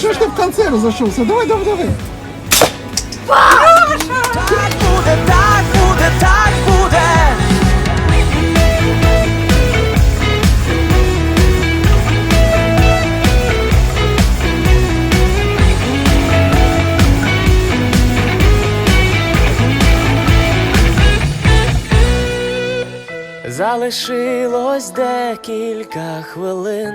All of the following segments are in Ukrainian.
Ну что в конце разошелся? Давай, давай, давай! Так буде, так буде, так буде. Залишилось декілька хвилин,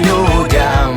людям,